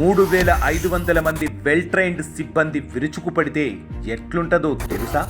మూడు వేల ఐదు వందల మంది వెల్ ట్రైన్డ్ సిబ్బంది విరుచుకుపడితే ఎట్లుంటుందో తెలుసా?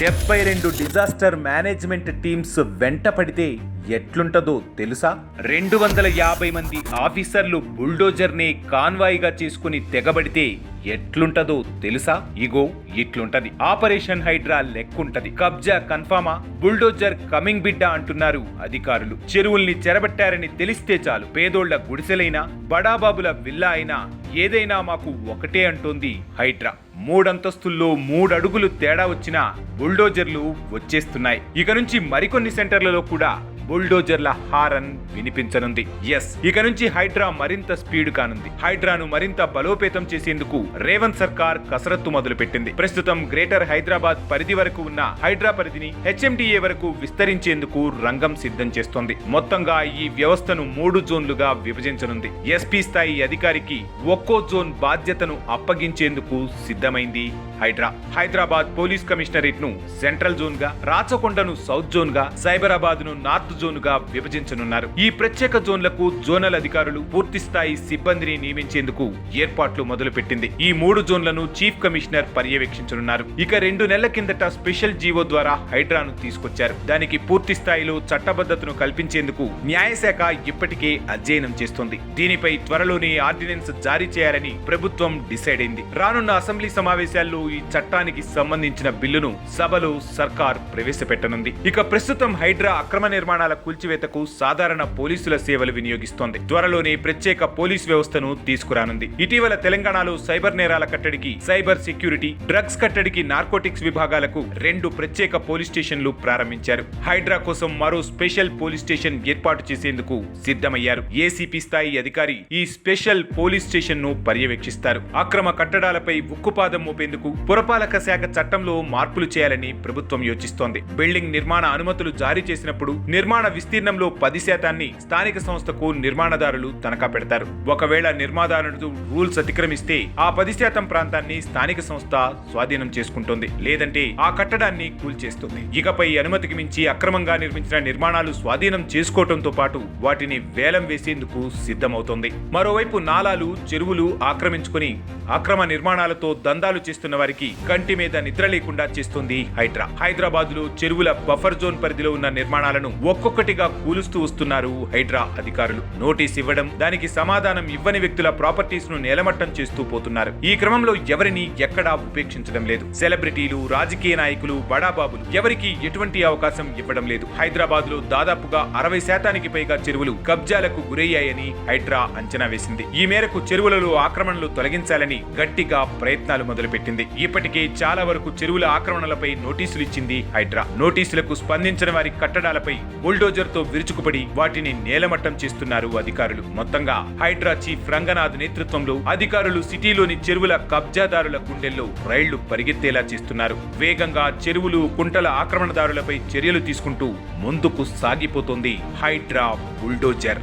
డెబ్బై రెండు డిజాస్టర్ మేనేజ్మెంట్ టీమ్స్ వెంట పడితే ఎట్లుంటదో తెలుసా? రెండు వందల యాభై మంది ఆఫీసర్లు బుల్డోజర్ని కాన్వాయ్గా చేసుకుని తెగబడితే ఎట్లుంటదో తెలుసా? ఇగో ఇట్లుంటది. ఆపరేషన్ హైడ్రా లెక్కుంటది. కబ్జా కన్ఫామా? బుల్డోజర్ కమింగ్ బిడ్డ అంటున్నారు అధికారులు. చెరువుల్ని చెరబట్టారని తెలిస్తే చాలు. పేదోళ్ళ గుడిసెలైనా బడాబాబుల విల్లా అయినా ఏదైనా మాకు ఒకటే అంటోంది హైడ్రా. మూడంతస్తుల్లో మూడడుగులు తేడా వచ్చినా బుల్డోజర్లు వచ్చేస్తున్నాయి. ఇక నుంచి మరికొన్ని సెంటర్లలో కూడా బుల్డోజర్ల హారన్ వినిపించనుంది. ఎస్ ఇక నుంచి హైడ్రా మరింత స్పీడ్ కానుంది. హైడ్రాను మరింత బలోపేతం చేసేందుకు రేవంత్ సర్కార్ కసరత్తు మొదలుపెట్టింది. ప్రస్తుతం గ్రేటర్ హైదరాబాద్ పరిధి వరకు ఉన్న హైడ్రా పరిధిని హెచ్ఎండిఏ వరకు విస్తరించేందుకు రంగం సిద్ధం చేస్తోంది. మొత్తంగా ఈ వ్యవస్థను మూడు జోన్లుగా విభజించనుంది. ఎస్పీ స్థాయి అధికారికి ఒక్కో జోన్ బాధ్యతను అప్పగించేందుకు సిద్ధమైంది హైడ్రా. హైదరాబాద్ పోలీస్ కమిషనరేట్ను సెంట్రల్ జోన్గా రాచకొండను సౌత్ జోన్గా సైబరాబాద్ను నార్త్ జోన్గా విభజించనున్నారు. ఈ ప్రత్యేక జోన్లకు జోనల్ అధికారులు పూర్తి స్థాయి సిబ్బందిని నియమించేందుకు ఏర్పాట్లు మొదలుపెట్టింది. ఈ మూడు జోన్లను చీఫ్ కమిషనర్ పర్యవేక్షించనున్నారు. ఇక రెండు నెలల కిందట స్పెషల్ జీవో ద్వారా హైడ్రాను తీసుకొచ్చారు. దానికి పూర్తి స్థాయిలో చట్టబద్ధతను కల్పించేందుకు న్యాయశాఖ ఇప్పటికే అధ్యయనం చేస్తోంది. దీనిపై త్వరలోనే ఆర్డినెన్స్ జారీ చేయాలని ప్రభుత్వం డిసైడ్ అయింది. రానున్న అసెంబ్లీ సమావేశాల్లో ఈ చట్టానికి సంబంధించిన బిల్లును సభలో సర్కార్ ప్రవేశపెట్టనుంది. ఇక ప్రస్తుతం హైడ్రా అక్రమ నిర్మాణ నిర్మాణాల కూల్చివేతకు సాధారణ పోలీసుల సేవలు వినియోగిస్తోంది. త్వరలోనే ప్రత్యేక పోలీస్ వ్యవస్థను తీసుకురానుంది. ఇటీవల తెలంగాణలో సైబర్ నేరాల కట్టడికి సైబర్ సెక్యూరిటీ డ్రగ్స్ కట్టడికి నార్కోటిక్స్ విభాగాలకు రెండు ప్రత్యేక పోలీస్ స్టేషన్లు ప్రారంభించారు. హైడ్రా కోసం మరో స్పెషల్ పోలీస్ స్టేషన్ ఏర్పాటు చేసేందుకు సిద్ధమయ్యారు. ఏసీపీ స్థాయి అధికారి ఈ స్పెషల్ పోలీస్ స్టేషన్ను పర్యవేక్షిస్తారు. అక్రమ కట్టడాలపై ఉక్కుపాదం మోపేందుకు పురపాలక శాఖ చట్టంలో మార్పులు చేయాలని ప్రభుత్వం యోచిస్తోంది. బిల్డింగ్ నిర్మాణ అనుమతులు జారీ చేసినప్పుడు నిర్మాణ నిర్మాణ విస్తీర్ణంలో పది శాతాన్ని స్థానిక సంస్థకు నిర్మాణదారులు తనఖా పెడతారు. ఒకవేళ నిర్మాణదారుడు రూల్స్ అతిక్రమిస్తే ఆ పది శాతం ప్రాంతాన్ని స్థానిక సంస్థ స్వాధీనం చేసుకుంటుంది. లేదంటే ఆ కట్టడాన్ని కూల్చేస్తుంది. ఇకపై అనుమతికి మించి అక్రమంగా నిర్మించిన నిర్మాణాలు స్వాధీనం చేసుకోవడంతో పాటు వాటిని వేలం వేసేందుకు సిద్ధమవుతోంది. మరోవైపు నాలాలు చెరువులు ఆక్రమించుకుని అక్రమ నిర్మాణాలతో దందాలు చేస్తున్న వారికి కంటి మీద నిద్ర లేకుండా చేస్తుంది హైడ్రా. హైదరాబాద్లో చెరువుల బఫర్ జోన్ పరిధిలో ఉన్న నిర్మాణాలను ఒక్కొక్కటిగా కూలుస్తూ వస్తున్నారు హైడ్రా అధికారులు. నోటీస్ ఇవ్వడం దానికి సమాధానం ఇవ్వని వ్యక్తుల ప్రాపర్టీస్ను నేలమట్టం చేస్తూ పోతున్నారు. ఈ క్రమంలో ఎవరిని ఎక్కడా ఉపేక్షించడం లేదు. సెలబ్రిటీలు రాజకీయ నాయకులు బడాబాబులు ఎవరికి ఎటువంటి అవకాశం ఇవ్వడం లేదు. హైదరాబాద్లో దాదాపుగా అరవై శాతానికి పైగా చెరువులు కబ్జాలకు గురయ్యాయని హైడ్రా అంచనా వేసింది. ఈ మేరకు చెరువులలో ఆక్రమణలు తొలగించాలని గట్టిగా ప్రయత్నాలు మొదలుపెట్టింది. ఇప్పటికే చాలా వరకు చెరువుల ఆక్రమణలపై నోటీసులు ఇచ్చింది హైడ్రా. నోటీసులకు స్పందించిన వారి కట్టడాలపై బుల్డోజర్తో విరుచుకుపడి వాటిని నేలమట్టం చేస్తున్నారు అధికారులు. మొత్తంగా హైడ్రా చీఫ్ రంగనాథ్ నేతృత్వంలో అధికారులు సిటీలోని చెరువుల కబ్జాదారుల గుండెల్లో రైళ్ళు పరిగెత్తేలా చేస్తున్నారు. వేగంగా చెరువులు కుంటల ఆక్రమణదారులపై చర్యలు తీసుకుంటూ ముందుకు సాగిపోతోంది హైడ్రా బుల్డోజర్.